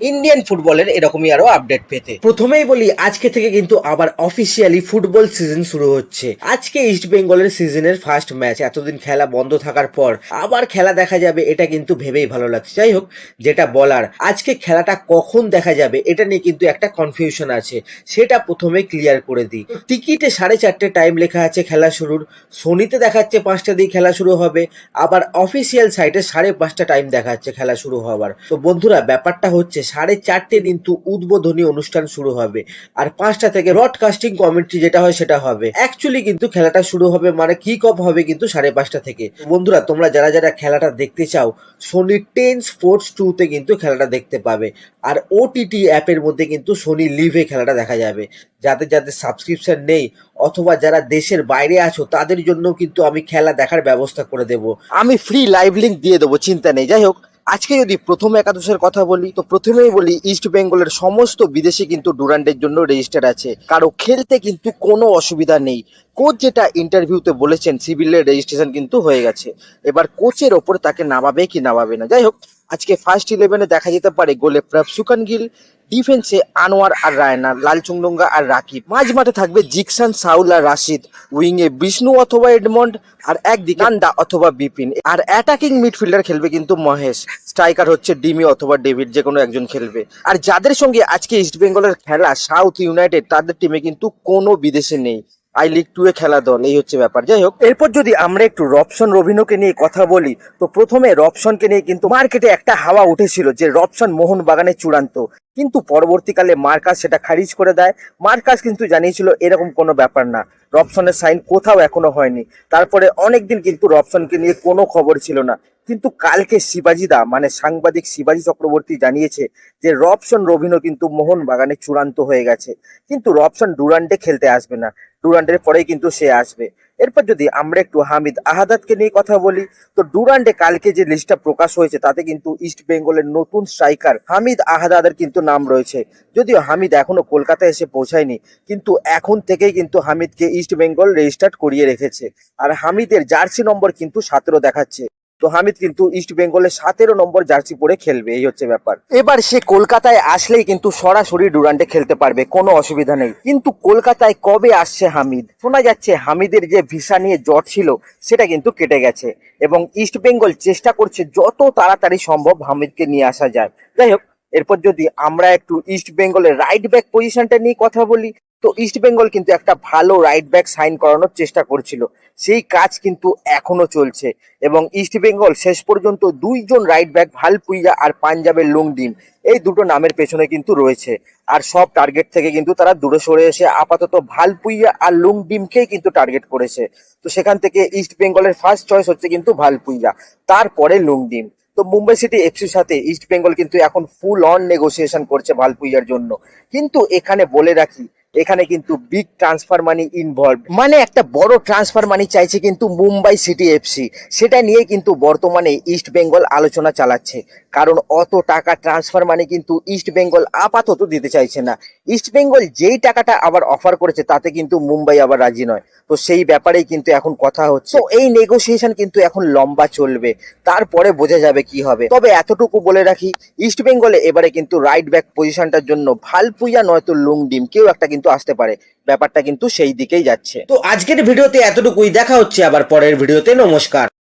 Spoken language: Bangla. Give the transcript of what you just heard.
ইন্ডিয়ান ফুটবলের এরকমই আরও আপডেট পেতে। প্রথমেই বলি, আজকে থেকে কিন্তু আবার অফিসিয়ালি ফুটবল সিজন শুরু হচ্ছে। আজকে ইস্ট বেঙ্গলের সিজনের ফার্স্ট ম্যাচ এতদিন খেলা বন্ধ থাকার পর আবার খেলা দেখা যাবে, এটা কিন্তু ভেবেই ভালো লাগছে। যাই হোক, যেটা বলার, আজকে খেলাটা কখন দেখা যাবে, এটা নিয়ে কিন্তু একটা কনফিউশন আছে। সেটা প্রথমে ক্লিয়ার করে দিই। টিকিটে সাড়ে চারটে টাইম লেখা আছে খেলা শুরুর। সোনিতে দেখাচ্ছে পাঁচটা দিয়ে খেলা শুরু হবে। আবার অফিসিয়াল সাইটে সাড়ে পাঁচটা টাইম দেখাচ্ছে খেলা শুরু হওয়ার। তো বন্ধুরা, ব্যাপারটা হচ্ছে সাড়ে চারটে কিন্তু উদ্বোধনী অনুষ্ঠান শুরু হবে। আর পাঁচটা থেকে ব্রডকাস্টিং কমেন্ট্রি যেটা হয় সেটা হবে। অ্যাকচুয়ালি কিন্তু খেলাটা শুরু হবে মানে কিক অফ হবে কিন্তু সাড়ে পাঁচটা থেকে। বন্ধুরা, তোমরা যারা যারা খেলাটা দেখতে চাও সোনি টেন স্পোর্টস টুতে কিন্তু খেলাটা দেখতে পাবে। আর ওটিটি অ্যাপের মধ্যে কিন্তু সোনি লিভে খেলাটা দেখা যাবে। যাদের যাদের সাবস্ক্রিপশন নেই, অথবা যারা দেশের বাইরে আছো, তাদের জন্য কিন্তু আমি খেলা দেখার ব্যবস্থা করে দেব। আমি ফ্রি লাইভ লিঙ্ক দিয়ে দেবো, চিন্তা নেই। যাই হোক আজকে যদি প্রথম একাদশের কথা বলি, তো প্রথমেই বলি ইস্ট বেঙ্গলের সমস্ত বিদেশি কিন্তু ডুরান্ডের জন্য রেজিস্টার আছে। কারও খেলতে কিন্তু কোনো অসুবিধা নেই। কোচ যেটা ইন্টারভিউতে বলেছেন সিভিলের রেজিস্ট্রেশন কিন্তু হয়ে গেছে। এবার কোচের ওপর তাকে নামাবে কি নামাবে না? যাই হোক আজকে ফার্স্ট ইলেভেনে দেখা যেতে পারে গোলে প্রভসুকান গিল ডিফেন্সে আনোয়ার আর রায়না লালচুংডুঙ্গা আর রাকিব। মাঝ মাঠে থাকবে জিকসান, সাউল আর রাশিদ। উইংয়ে বিষ্ণু অথবা এডমন্ড আর একদিকে নান্দা অথবা বিপিন। আর অ্যাটাকিং মিডফিল্ডার খেলবে কিন্তু মহেশ। স্ট্রাইকার হচ্ছে ডিমি অথবা ডেভিড যে কোনো একজন খেলবে। আর যাদের সঙ্গে আজকে ইস্ট বেঙ্গলের খেলা সাউথ ইউনাইটেড তাদের টিমে কিন্তু কোনো বিদেশে নেই। আই লিগ টু এ খেলা দল এই হচ্ছে ব্যাপার। যাই হোক, এরপর যদি আমরা একটু রবসন রবিনোকে নিয়ে কথা বলি, তো প্রথমে রবসনকে নিয়ে কিন্তু মার্কেটে একটা হাওয়া উঠেছিল যে রবসন মোহন বাগানে চূড়ান্ত। কিন্তু পরবর্তীকালে মার্কাস সেটা খারিজ করে দেয়। মার্কাস কিন্তু জানিয়েছিল এরকম কোনো ব্যাপার না রবসনের সাইন কোথাও এখনও হয়নি। তারপরে অনেকদিন কিন্তু রবসনকে নিয়ে কোনো খবর ছিল না। কিন্তু কালকে শিবাজিদা মানে সাংবাদিক শিবাজি চক্রবর্তী জানিয়েছে যে রবসন রবিনো কিন্তু মোহন বাগানে চূড়ান্ত হয়ে গেছে। কিন্তু রবসন ডুরান্ডে খেলতে আসবে না। ডুরান্ডের পরেই কিন্তু সে আসবে। এরপর যদি আমরা একটু হামিদ আহাদাতকে নিয়ে কথা বলি, তো ডুরান্ডে কালকে যে লিস্টটা প্রকাশ হয়েছে, তাতে কিন্তু ইস্ট বেঙ্গলের নতুন স্ট্রাইকার হামিদ আহাদাদের কিন্তু নাম রয়েছে। যদিও হামিদ এখনও কলকাতায় এসে পৌঁছায়নি, কিন্তু এখন থেকেই কিন্তু হামিদকে ইস্ট বেঙ্গল রেজিস্টার্ড করিয়ে রেখেছে। আর হামিদের জার্সি নম্বর কিন্তু সতেরো দেখাচ্ছে। তো হামিদ কিন্তু ইস্ট বেঙ্গলের সতেরো নম্বর জার্সি পরে খেলবে, এই হচ্ছে ব্যাপার। এবার সে কলকাতায় আসলেই কিন্তু সরাসরি ডুরান্ডে খেলতে পারবে, কোনো অসুবিধা নেই। কিন্তু কলকাতায় কবে আসছে হামিদ? শোনা যাচ্ছে হামিদের যে ভিসা নিয়ে জট ছিল, সেটা কিন্তু কেটে গেছে। এবং ইস্ট বেঙ্গল চেষ্টা করছে যত তাড়াতাড়ি সম্ভব হামিদকে নিয়ে আসা যায়। যাই হোক এরপর যদি আমরা একটু ইস্ট বেঙ্গলের রাইট ব্যাক পজিশনটা নিয়ে কথা বলি, তো ইস্ট বেঙ্গল কিন্তু একটা ভালো রাইট ব্যাক সাইন করানোর চেষ্টা করছিল। সেই কাজ কিন্তু এখনও চলছে এবং ইস্ট বেঙ্গল শেষ পর্যন্ত দুইজন রাইট ব্যাক ভালপুইয়া আর পাঞ্জাবের লুংডিম এই দুটো নামের পেছনে কিন্তু রয়েছে। আর সব টার্গেট থেকে কিন্তু তারা দূরে সরে এসে আপাতত ভালপুইয়া আর লুংডিমকেই কিন্তু টার্গেট করেছে। তো সেখান থেকে ইস্ট বেঙ্গলের ফার্স্ট চয়েস হচ্ছে কিন্তু ভালপুইয়া, তারপরে লুংডিম তো মুম্বাই সিটি এফসির সাথে ইস্ট বেঙ্গল কিন্তু এখন ফুল অন নেগোসিয়েশন করছে ভালপুইয়ার জন্য। কিন্তু এখানে বলে রাখি, এখানে কিন্তু বিগ ট্রান্সফার মানি ইনভলভ মানে একটা বড় ট্রান্সফার মানি চাইছে কিন্তু মুম্বাই সিটি এফসি। সেটা নিয়ে কিন্তু বর্তমানে ইস্ট বেঙ্গল আলোচনা চালাচ্ছে। কারণ অত টাকা ট্রান্সফার মানে কিন্তু ইস্ট বেঙ্গল আপাতত দিতে চাইছে না। ইস্ট বেঙ্গল যেই টাকাটা আবার অফার করেছে, তাতে কিন্তু মুম্বাই আবার রাজি নয়। তো সেই ব্যাপারেই কিন্তু এখন কথা হচ্ছে। এই নেগোসিয়েশন কিন্তু এখন লম্বা চলবে। তারপরে বোঝা যাবে কি হবে। তবে এতটুকু বলে রাখি ইস্ট বেঙ্গলে এবারে কিন্তু রাইট ব্যাক পজিশনটার জন্য ভালপুইয়া নয়তো লুংডিম কেউ একটা কিন্তু আসতে পারে। ব্যাপারটা কিন্তু সেই দিকেই যাচ্ছে। তো আজকের ভিডিওতে এতটুকুই। দেখা হচ্ছে আবার পরের ভিডিওতে। নমস্কার।